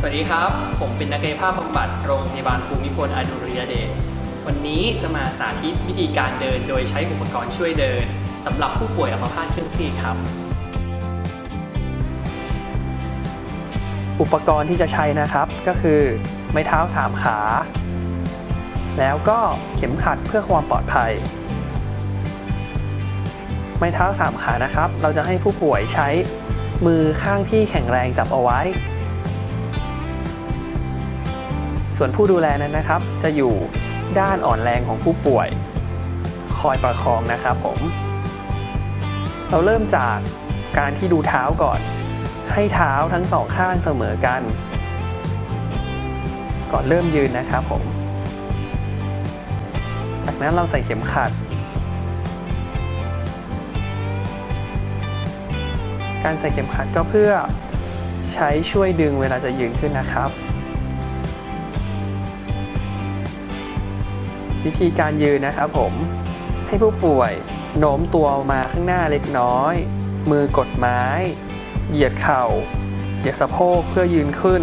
สวัสดีครับ ผมเป็นนักกายภาพบำบัดโรงพยาบาลภูมิพลอดุลยเดช วันนี้จะมาสาธิตวิธีการเดินโดยใช้อุปกรณ์ช่วยเดินสำหรับผู้ป่วยอัมพาตครึ่งซีกครับ อุปกรณ์ที่จะใช้นะครับก็คือไม้เท้าสามขา แล้วก็เข็มขัดเพื่อความปลอดภัย ไม้เท้าสามขานะครับ เราจะให้ผู้ป่วยใช้มือข้างที่แข็งแรงจับเอาไว้ ส่วนผู้ดูแลนั้นนะครับ จะอยู่ด้านอ่อนแรงของผู้ป่วย คอยประคองนะครับผม เราเริ่มจากการที่ดูเท้าก่อน ให้เท้าทั้งสองข้างเสมอกัน ก่อนเริ่มยืนนะครับผม จากนั้นเราใส่เข็มขัด การใส่เข็มขัดก็เพื่อใช้ช่วยดึงเวลาจะยืนขึ้นนะครับ วิธีการยืนนะครับผม ให้ผู้ป่วยโน้มตัวมาข้างหน้าเล็กน้อย มือกดไม้ เหยียดเข่า เหยียดสะโพกเพื่อยืนขึ้น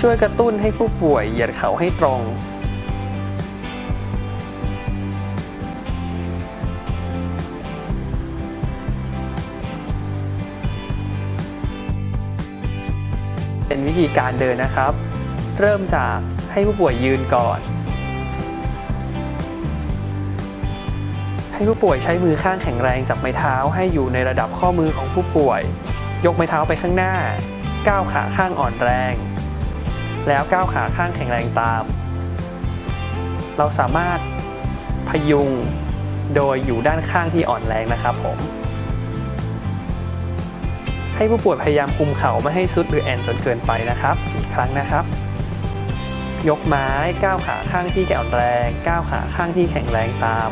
ช่วยกระตุ้นให้ผู้ป่วยเหยียดเข่าให้ตรงเป็นวิธีการเดินนะครับ เริ่มจากให้ผู้ป่วยยืนก่อน ให้ผู้ป่วยใช้มือข้างแข็งแรงจับไม้เท้าให้อยู่ในระดับข้อมือของผู้ป่วย ยกไม้เท้าไปข้างหน้า ก้าวขาข้างอ่อนแรง แล้วก้าวขาข้างแข็งแรงตาม เราสามารถพยุงโดยอยู่ด้านข้างที่อ่อนแรงนะครับผม ให้ผู้ป่วยพยายามคุมเข่าไม่ให้ซุดหรือแอนจนเกินไปนะครับ อีกครั้งนะครับ ยกไม้ก้าวขาข้างที่แข็งแรง ก้าวขาข้างที่แข็งแรงตาม